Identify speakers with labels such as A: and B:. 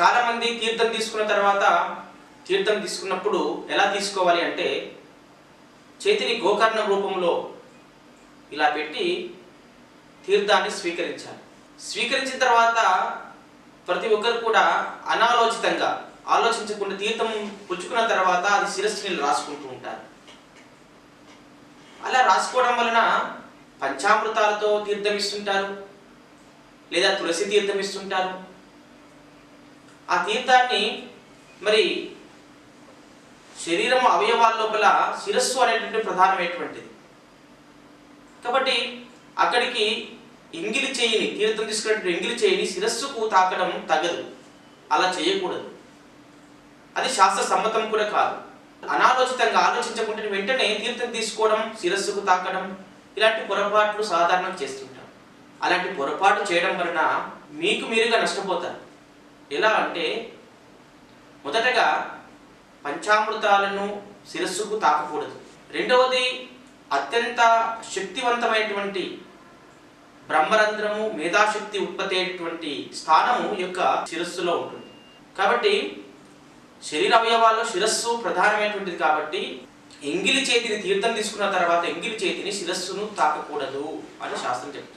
A: చాలా మంది తీర్థం తీసుకున్న తర్వాత తీర్థం తీసుకున్నప్పుడు ఎలా తీసుకోవాలి అంటే చేతిని గోకర్ణ రూపంలో ఇలా పెట్టి తీర్థాన్ని స్వీకరించాలి. స్వీకరించిన తర్వాత ప్రతి ఒక్కరు కూడా అనాలోచితంగా ఆలోచించకుండా తీర్థం పుచ్చుకున్న తర్వాత అది శిరస్సు నీళ్ళు రాసుకుంటూ ఉంటారు. అలా రాసుకోవడం వలన పంచామృతాలతో తీర్థం ఇస్తుంటారు లేదా తులసి తీర్థం ఇస్తుంటారు. ఆ తీర్థాన్ని మరి శరీరం అవయవాల లోపల శిరస్సు అనేటువంటి ప్రధానమైనటువంటిది కాబట్టి అక్కడికి ఎంగిలి చేయిని తీర్థం తీసుకున్నటువంటి ఎంగిలి చేయిని శిరస్సుకు తాకడం తగదు. అలా చేయకూడదు. అది శాస్త్ర సమ్మతం కూడా కాదు. అనాలోచితంగా ఆలోచించకుండా వెంటనే తీర్థం తీసుకోవడం శిరస్సుకు తాకడం ఇలాంటి పొరపాట్లు సాధారణంగా చేస్తుంటాం. అలాంటి పొరపాటు చేయడం వలన మీకు మీరుగా నష్టపోతారు. ఎలా అంటే మొదటగా పంచామృతాలను శిరస్సుకు తాకకూడదు. రెండవది అత్యంత శక్తివంతమైనటువంటి బ్రహ్మరంధ్రము మేధాశక్తి ఉత్పత్తి అయినటువంటి స్థానము యొక్క శిరస్సులో ఉంటుంది. కాబట్టి శరీర అవయవాల్లో శిరస్సు ప్రధానమైనటువంటిది కాబట్టి ఎంగిలి చేతిని తీర్థం తీసుకున్న తర్వాత ఎంగిలి చేతిని శిరస్సును తాకకూడదు అని శాస్త్రం చెప్తుంది.